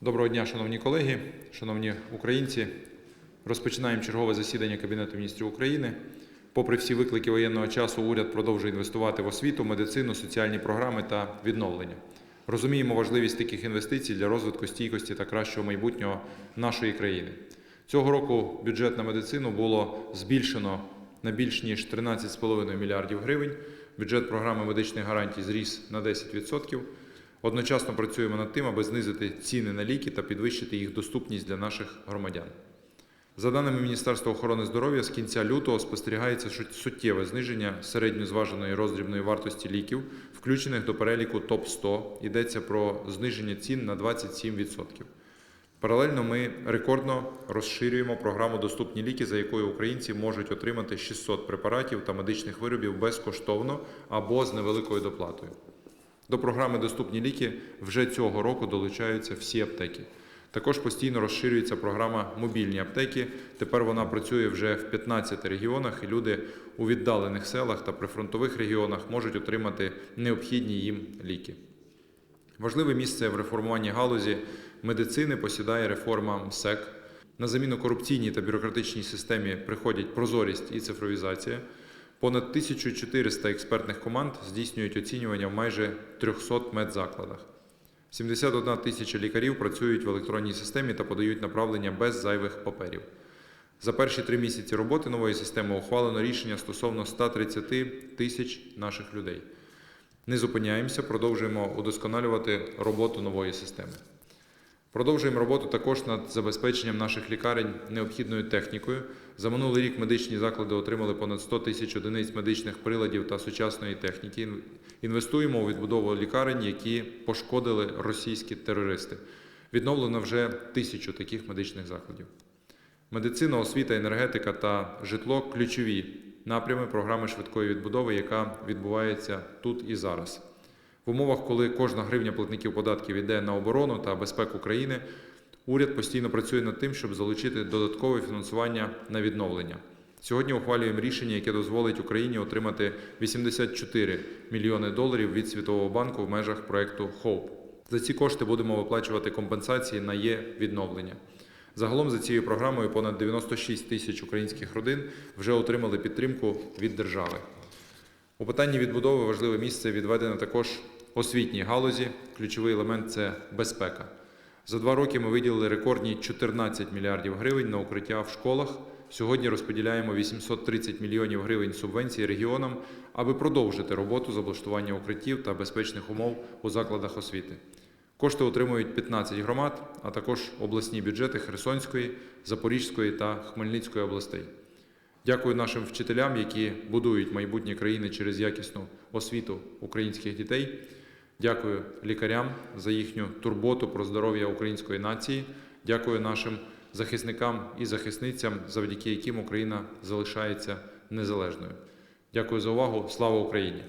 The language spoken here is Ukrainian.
Доброго дня, шановні колеги, шановні українці. Розпочинаємо чергове засідання Кабінету міністрів України. Попри всі виклики воєнного часу, уряд продовжує інвестувати в освіту, медицину, соціальні програми та відновлення. Розуміємо важливість таких інвестицій для розвитку стійкості та кращого майбутнього нашої країни. Цього року бюджет на медицину було збільшено на більш ніж 13,5 мільярдів гривень. Бюджет програми медичних гарантій зріс на 10%. Одночасно працюємо над тим, аби знизити ціни на ліки та підвищити їх доступність для наших громадян. За даними Міністерства охорони здоров'я, з кінця лютого спостерігається суттєве зниження середньозваженої роздрібної вартості ліків, включених до переліку ТОП-100. Йдеться про зниження цін на 27%. Паралельно ми рекордно розширюємо програму Доступні ліки, за якою українці можуть отримати 600 препаратів та медичних виробів безкоштовно або з невеликою доплатою. До програми Доступні ліки вже цього року долучаються всі аптеки. Також постійно розширюється програма Мобільні аптеки. Тепер вона працює вже в 15 регіонах, і люди у віддалених селах та прифронтових регіонах можуть отримати необхідні їм ліки. Важливе місце в реформуванні галузі медицини посідає реформа МСЕК. На заміну корупційній та бюрократичній системі приходять прозорість і цифровізація. Понад 1400 експертних команд здійснюють оцінювання в майже 300 медзакладах. 71 тисяча лікарів працюють в електронній системі та подають направлення без зайвих паперів. За перші три місяці роботи нової системи ухвалено рішення стосовно 130 тисяч наших людей. Не зупиняємося, продовжуємо удосконалювати роботу нової системи. Продовжуємо роботу також над забезпеченням наших лікарень необхідною технікою. За минулий рік медичні заклади отримали понад 100 тисяч одиниць медичних приладів та сучасної техніки. Інвестуємо у відбудову лікарень, які пошкодили російські терористи. Відновлено вже тисячу таких медичних закладів. Медицина, освіта, енергетика та житло ключові напрями програми швидкої відбудови, яка відбувається тут і зараз. В умовах, коли кожна гривня платників податків йде на оборону та безпеку країни, уряд постійно працює над тим, щоб залучити додаткове фінансування на відновлення. Сьогодні ухвалюємо рішення, яке дозволить Україні отримати 84 мільйони доларів від Світового банку в межах проекту HOPE. За ці кошти будемо виплачувати компенсації на є відновлення. Загалом за цією програмою понад 96 тисяч українських родин вже отримали підтримку від держави. У питанні відбудови важливе місце відведено також освітній галузі. Ключовий елемент це безпека. За два роки ми виділили рекордні 14 мільярдів гривень на укриття в школах. Сьогодні розподіляємо 830 мільйонів гривень субвенцій регіонам, аби продовжити роботу з облаштування укриттів та безпечних умов у закладах освіти. Кошти отримують 15 громад, а також обласні бюджети Херсонської, Запорізької та Хмельницької областей. Дякую нашим вчителям, які будують майбутнє країни через якісну освіту українських дітей. Дякую лікарям за їхню турботу про здоров'я української нації. Дякую нашим захисникам і захисницям, завдяки яким Україна залишається незалежною. Дякую за увагу. Слава Україні!